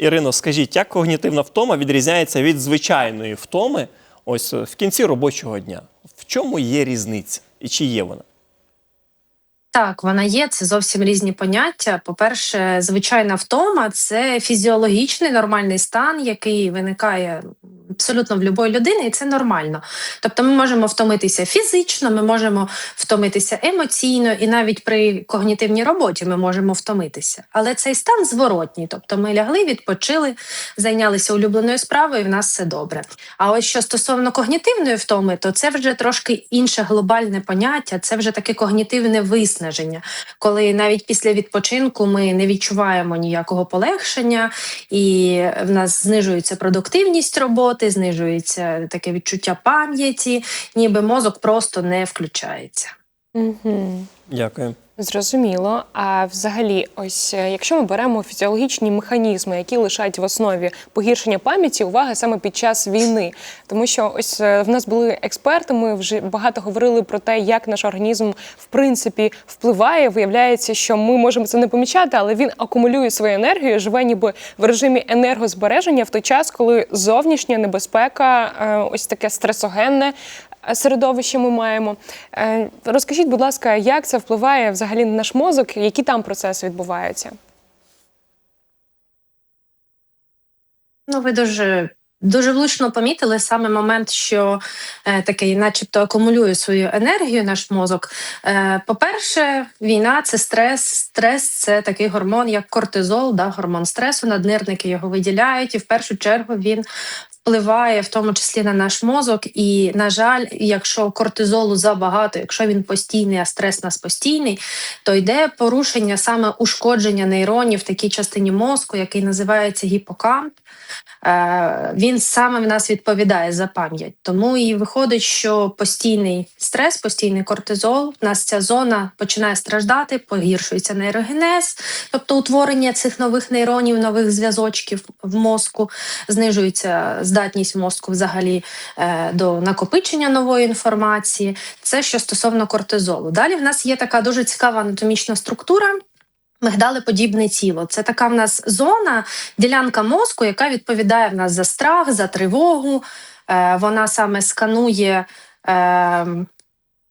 Ірино, скажіть, як когнітивна втома відрізняється від звичайної втоми ось е, в кінці робочого дня? В чому є різниця і чи є вона? Так, вона є. Це зовсім різні поняття. По-перше, звичайна втома це фізіологічний нормальний стан, який виникає абсолютно в будь-якої людини, і це нормально. Тобто, ми можемо втомитися фізично, ми можемо втомитися емоційно, і навіть при когнітивній роботі ми можемо втомитися. Але цей стан зворотній. Тобто, ми лягли, відпочили, зайнялися улюбленою справою, і в нас все добре. А ось що стосовно когнітивної втоми, то це вже трошки інше глобальне поняття, це вже таке когнітивне виснаження, коли навіть після відпочинку ми не відчуваємо ніякого полегшення, і в нас знижується продуктивність роботи, знижується таке відчуття пам'яті, ніби мозок просто не включається. Угу. Дякую. Зрозуміло. А взагалі, ось е, якщо ми беремо фізіологічні механізми, які лишають в основі погіршення пам'яті, уваги саме під час війни, тому що ось е, в нас були експерти, ми вже багато говорили про те, як наш організм в принципі впливає. Виявляється, що ми можемо це не помічати, але він акумулює свою енергію, живе ніби в режимі енергозбереження в той час, коли зовнішня небезпека, е, ось таке стресогенне. Середовище ми маємо. Е, Розкажіть, будь ласка, як це впливає взагалі на наш мозок, які там процеси відбуваються? Ну, ви дуже. Дуже влучно помітили саме момент, що е, такий, начебто, акумулює свою енергію наш мозок. Е, по-перше, війна це стрес. Стрес це такий гормон, як кортизол, да, гормон стресу. Наднирники його виділяють, і в першу чергу він впливає в тому числі на наш мозок. І, на жаль, якщо кортизолу забагато, якщо він постійний, а стрес нас постійний, то йде порушення саме ушкодження нейронів в такій частині мозку, який називається гіпокамп. Е, Він саме в нас відповідає за пам'ять. Тому і виходить, що постійний стрес, постійний кортизол, в нас ця зона починає страждати, погіршується нейрогенез, тобто утворення цих нових нейронів, нових зв'язочків в мозку, знижується здатність мозку взагалі е, до накопичення нової інформації. Це що стосовно кортизолу. Далі в нас є така дуже цікава анатомічна структура. Мигдалеподібне тіло. Це така в нас зона, ділянка мозку, яка відповідає в нас за страх, за тривогу. Е, вона саме сканує. Е,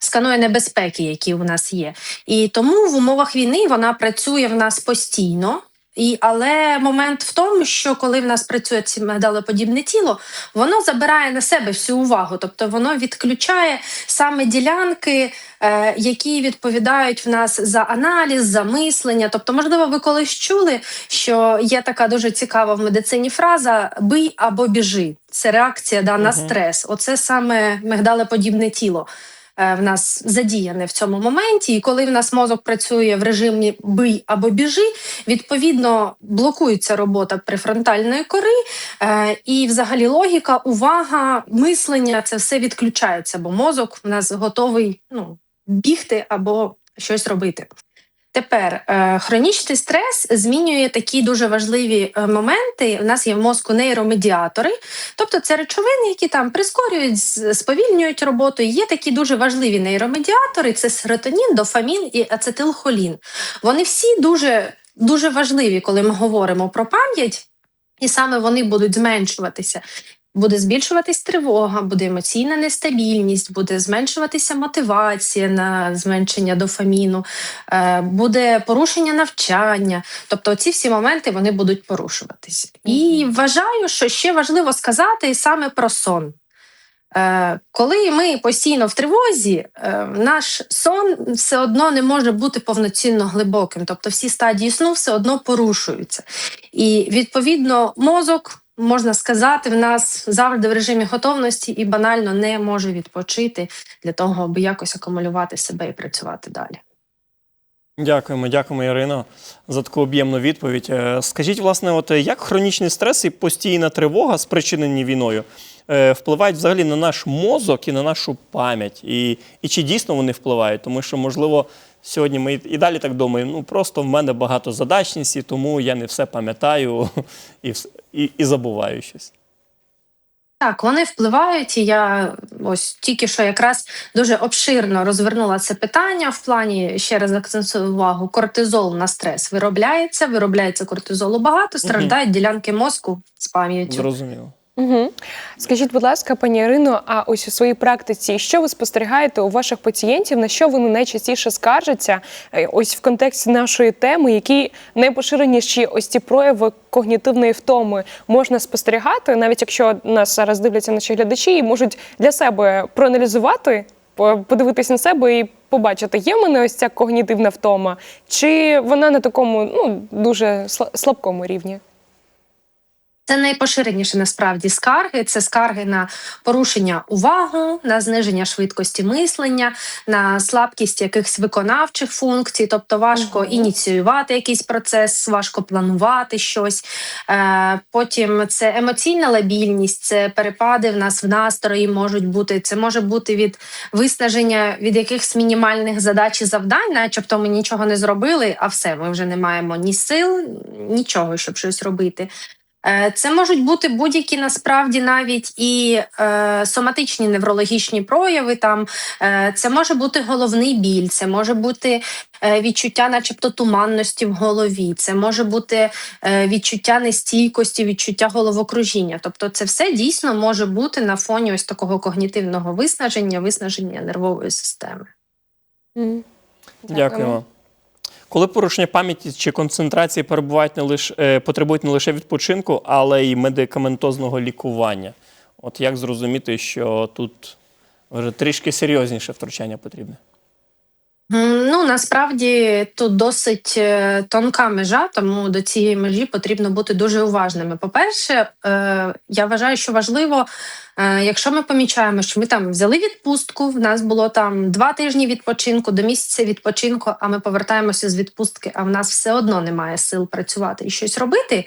Сканує небезпеки, які у нас є. І тому в умовах війни вона працює в нас постійно. І, але момент в тому, що коли в нас працює це мигдалоподібне тіло, воно забирає на себе всю увагу, тобто воно відключає саме ділянки, е, які відповідають в нас за аналіз, за мислення. Тобто, можливо, ви колись чули, що є така дуже цікава в медицині фраза бий або біжи. Це реакція да, на Мгм. стрес. Оце саме мигдалоподібне тіло в нас задіяне в цьому моменті. І коли в нас мозок працює в режимі бий або біжи, відповідно блокується робота префронтальної кори, е, і взагалі логіка, увага, мислення це все відключається, бо мозок в нас готовий ну, бігти або щось робити. Тепер е, хронічний стрес змінює такі дуже важливі е, моменти. У нас є в мозку нейромедіатори, тобто це речовини, які там прискорюють, сповільнюють роботу. Є такі дуже важливі нейромедіатори: це серотонін, дофамін і ацетилхолін. Вони всі дуже, дуже важливі, коли ми говоримо про пам'ять, і саме вони будуть зменшуватися. Буде збільшуватись тривога, буде емоційна нестабільність, буде зменшуватися мотивація на зменшення дофаміну, е, буде порушення навчання. Тобто, ці всі моменти вони будуть порушуватися. І вважаю, що ще важливо сказати саме про сон. Е, Коли ми постійно в тривозі, е, наш сон все одно не може бути повноцінно глибоким, тобто всі стадії сну все одно порушуються. І відповідно мозок, можна сказати, в нас завжди в режимі готовності і банально не може відпочити для того, аби якось акумулювати себе і працювати далі. Дякуємо, дякуємо, Ірино, за таку об'ємну відповідь. Е, Скажіть, власне, от е, як хронічний стрес і постійна тривога, спричинені війною, е, впливають взагалі на наш мозок і на нашу пам'ять? І, і чи дійсно вони впливають? Тому що, можливо, сьогодні ми і далі так думаємо, ну просто в мене багато задачності, тому я не все пам'ятаю і, вс- і, і забуваю щось. Так, вони впливають, і я ось тільки що якраз дуже обширно розвернула це питання в плані ще раз акцентую увагу. Кортизол на стрес виробляється, виробляється кортизолу багато, страждають ділянки мозку з пам'яттю. Зрозуміло. Угу. Скажіть, будь ласка, пані Ірино, а ось у своїй практиці, що ви спостерігаєте у ваших пацієнтів, на що вони найчастіше скаржаться? е, Ось в контексті нашої теми, які найпоширеніші ось ці прояви когнітивної втоми можна спостерігати, навіть якщо нас зараз дивляться наші глядачі і можуть для себе проаналізувати, подивитись на себе і побачити, є в мене ось ця когнітивна втома, чи вона на такому ну дуже сла- слабкому рівні? Це найпоширеніше насправді скарги. Це скарги на порушення увагу, на зниження швидкості мислення, на слабкість якихось виконавчих функцій, тобто важко Мгм. ініціювати якийсь процес, важко планувати щось. Е, потім це емоційна лабільність, це перепади в нас в настрої можуть бути. Це може бути від виснаження від якихось мінімальних задач і завдань, начебто ми нічого не зробили, а все, ми вже не маємо ні сил, нічого, щоб щось робити. Е, Це можуть бути будь-які насправді навіть і е, соматичні неврологічні прояви. Там е, це може бути головний біль, це може бути е, відчуття, начебто туманності в голові, це може бути е, відчуття нестійкості, відчуття головокружіння. Тобто, це все дійсно може бути на фоні ось такого когнітивного виснаження, виснаження нервової системи. Дякуємо. Коли порушення пам'яті чи концентрації перебувають не лише потребують не лише відпочинку, але й медикаментозного лікування. От як зрозуміти, що тут вже трішки серйозніше втручання потрібне? Ну насправді тут досить е, тонка межа, тому до цієї межі потрібно бути дуже уважними. По-перше, е, я вважаю, що важливо, е, якщо ми помічаємо, що ми там взяли відпустку, в нас було там два тижні відпочинку до місяця відпочинку, а ми повертаємося з відпустки, а в нас все одно немає сил працювати і щось робити.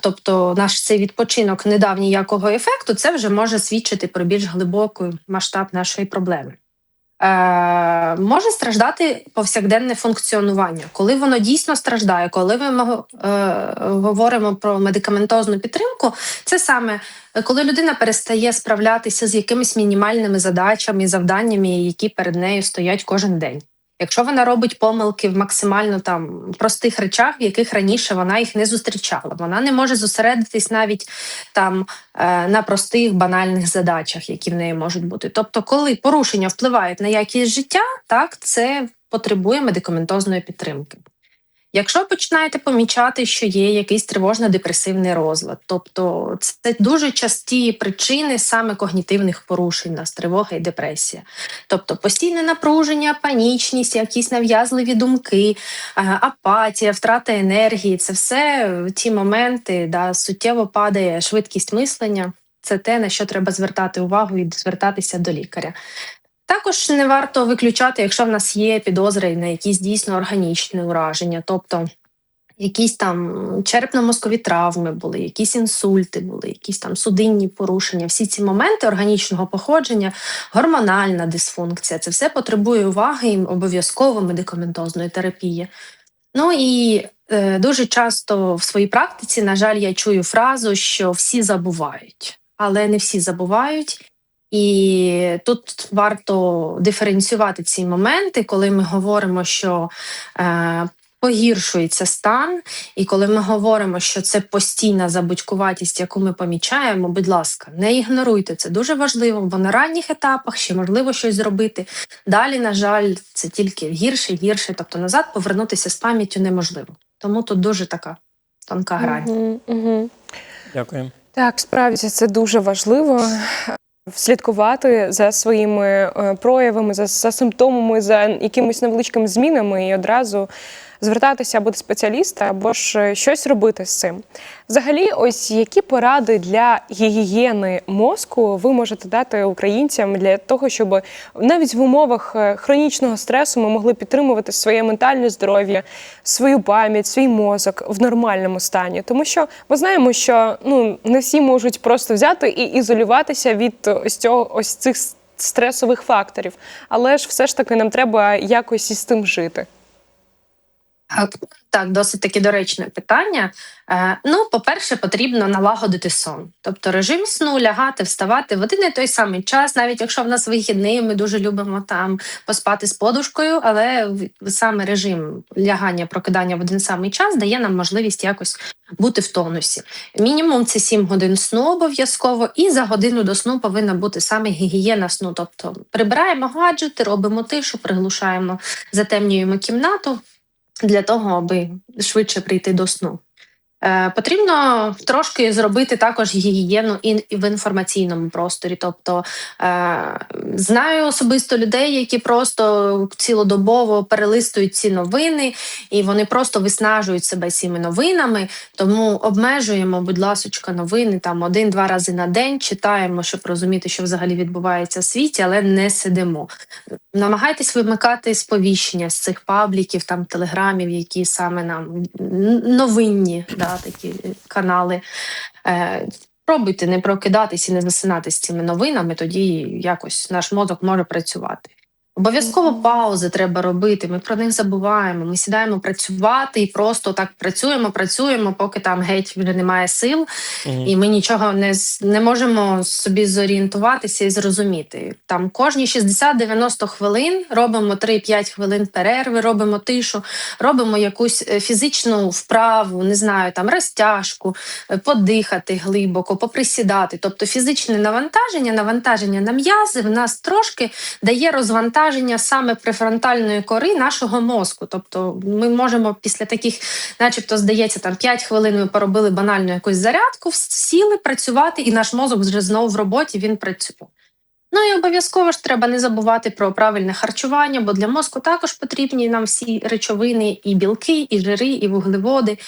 Тобто, наш цей відпочинок не дав ніякого ефекту, це вже може свідчити про більш глибокий масштаб нашої проблеми. Е, може страждати повсякденне функціонування. Коли воно дійсно страждає, коли ми е, говоримо про медикаментозну підтримку, це саме коли людина перестає справлятися з якимись мінімальними задачами, завданнями, які перед нею стоять кожен день. Якщо вона робить помилки в максимально там простих речах, в яких раніше вона їх не зустрічала, вона не може зосередитись навіть там е, на простих банальних задачах, які в неї можуть бути. Тобто, коли порушення впливають на якість життя, так це потребує медикаментозної підтримки. Якщо починаєте помічати, що є якийсь тривожно-депресивний розлад, тобто це дуже часті причини саме когнітивних порушень, нас тривога і депресія. Тобто постійне напруження, панічність, якісь нав'язливі думки, е, апатія, втрата енергії це все ті моменти, да, суттєво падає швидкість мислення. Це те, на що треба звертати увагу і звертатися до лікаря. Також не варто виключати, якщо в нас є підозри на якісь дійсно органічні ураження, тобто якісь там черепно-мозкові травми були, якісь інсульти були, якісь там судинні порушення. Всі ці моменти органічного походження, гормональна дисфункція це все потребує уваги і обов'язково медикаментозної терапії. Ну і е, дуже часто в своїй практиці, на жаль, я чую фразу, що всі забувають, але не всі забувають. І тут варто диференціювати ці моменти, коли ми говоримо, що е, погіршується стан, і коли ми говоримо, що це постійна забудькуватість, яку ми помічаємо, будь ласка, не ігноруйте це дуже важливо, бо на ранніх етапах ще можливо щось зробити. Далі, на жаль, це тільки гірше, гірше, тобто назад повернутися з пам'яттю неможливо. Тому тут дуже така тонка грань. Мгм, мгм. Дякую. Так, справді це дуже важливо. Слідкувати за своїми е, проявами, за, за симптомами, за якимись невеличкими змінами. І одразу звертатися або до спеціаліста, або ж е, щось робити з цим. Взагалі, ось які поради для гігієни мозку ви можете дати українцям для того, щоб навіть в умовах е, хронічного стресу ми могли підтримувати своє ментальне здоров'я, свою пам'ять, свій мозок в нормальному стані. Тому що ми знаємо, що ну не всі можуть просто взяти і ізолюватися від ось цього ось цих стресових факторів, але ж все ж таки нам треба якось із тим жити. А, Так, досить таки доречне питання. Е, ну, по-перше, потрібно налагодити сон. Тобто режим сну, лягати, вставати в один і той самий час, навіть якщо в нас вихідний, ми дуже любимо там поспати з подушкою, але саме режим лягання, прокидання в один самий час дає нам можливість якось бути в тонусі. Мінімум це 7 годин сну обов'язково, і за годину до сну повинна бути саме гігієна сну. Тобто прибираємо гаджети, робимо тишу, приглушаємо, затемнюємо кімнату для того, аби швидше прийти до сну. Е, потрібно трошки зробити також гігієну і в інформаційному просторі. Тобто е, знаю особисто людей, які просто цілодобово перелистують ці новини, і вони просто виснажують себе цими новинами. Тому обмежуємо, будь ласочка, новини там один-два рази на день, читаємо, щоб розуміти, що взагалі відбувається в світі, але не сидимо. Намагайтесь вимикати сповіщення з цих пабліків, там телеграмів, які саме нам новинні, да, такі е, канали. Е, Пробуйте не прокидатись і не засинати з цими новинами, тоді якось наш мозок може працювати. Обов'язково паузи треба робити. Ми про них забуваємо. Ми сідаємо працювати і просто так працюємо, працюємо, поки там геть вже немає сил, Мгм. і ми нічого не, не можемо собі зорієнтуватися і зрозуміти. Там кожні 60-90 хвилин робимо 3-5 хвилин перерви, робимо тишу, робимо якусь е, фізичну вправу, не знаю, там розтяжку, е, подихати глибоко, поприсідати. Тобто фізичне навантаження, навантаження на м'язи в нас трошки дає розвантаження саме префронтальної кори нашого мозку. Тобто ми можемо після таких, начебто, здається, там 5 хвилин ми поробили банальну якусь зарядку, сіли працювати, і наш мозок вже знову в роботі він працює. Ну і обов'язково ж треба не забувати про правильне харчування, бо для мозку також потрібні нам всі речовини, і білки, і жири, і вуглеводи,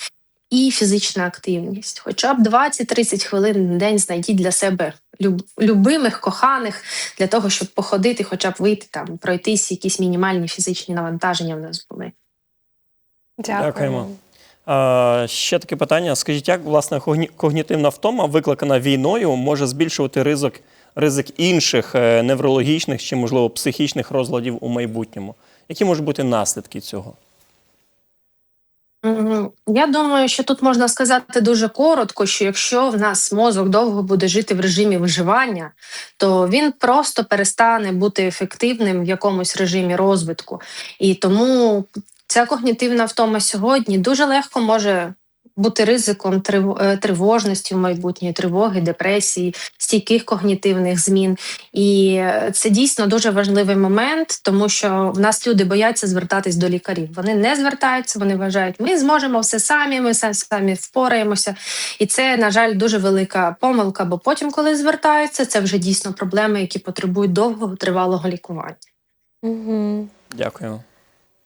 і фізична активність. Хоча б 20-30 хвилин на день знайдіть для себе любимих, коханих, для того, щоб походити, хоча б вийти там, пройтись, якісь мінімальні фізичні навантаження в нас були. Дякуємо. Дякуємо. А, ще таке питання. Скажіть, як власне когні- когнітивна втома, викликана війною, може збільшувати ризик, ризик інших е, неврологічних чи, можливо, психічних розладів у майбутньому? Які можуть бути наслідки цього? Я думаю, що тут можна сказати дуже коротко, що якщо в нас мозок довго буде жити в режимі виживання, то він просто перестане бути ефективним в якомусь режимі розвитку. І тому ця когнітивна втома сьогодні дуже легко може бути ризиком е, тривожності в майбутньої тривоги, депресії, стійких когнітивних змін. І це дійсно дуже важливий момент, тому що в нас люди бояться звертатись до лікарів. Вони не звертаються, вони вважають, ми зможемо все самі, ми все самі впораємося. І це, на жаль, дуже велика помилка, бо потім, коли звертаються, це вже дійсно проблеми, які потребують довгого тривалого лікування. Угу. Дякую.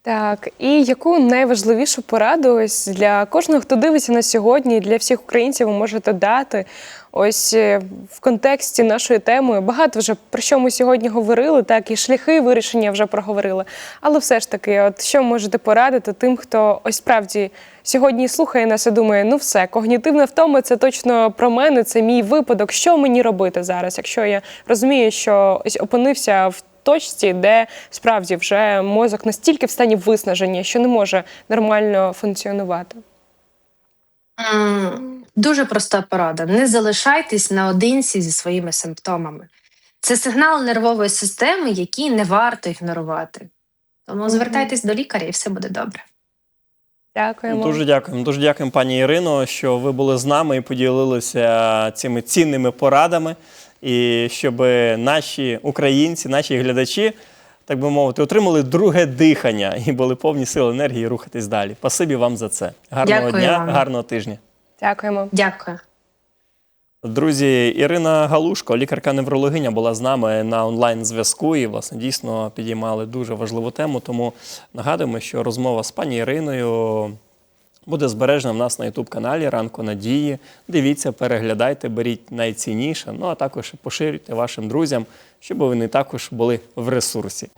Так, і яку найважливішу пораду ось для кожного, хто дивиться на сьогодні, для всіх українців, ви можете дати ось е, в контексті нашої теми. Багато вже про що ми сьогодні говорили, так і шляхи вирішення вже проговорили. Але все ж таки, от що можете порадити тим, хто ось справді сьогодні слухає нас і думає, ну все, когнітивна втома це точно про мене, це мій випадок. Що мені робити зараз, якщо я розумію, що ось опинився в точці, де справді вже мозок настільки в стані виснаження, що не може нормально функціонувати. Дуже проста порада: не залишайтесь наодинці зі своїми симптомами. Це сигнал нервової системи, який не варто ігнорувати. Тому звертайтесь до лікаря, і все буде добре. Дякуємо. Дуже дякуємо. Дуже дякуємо, пані Ірино, що ви були з нами і поділилися цими цінними порадами, і щоб наші українці, наші глядачі, так би мовити, отримали друге дихання і були повні сили енергії рухатись далі. Спасибі вам за це. Гарного Дякую дня, вам. гарного тижня. Дякуємо. Дякую. Друзі, Ірина Галушко, лікарка-неврологиня, була з нами на онлайн-зв'язку і, власне, дійсно підіймали дуже важливу тему. Тому нагадуємо, що розмова з пані Іриною буде збережена в нас на Ютуб-каналі Ранку Надії. Дивіться, переглядайте, беріть найцінніше. Ну а також поширюйте вашим друзям, щоб вони також були в ресурсі.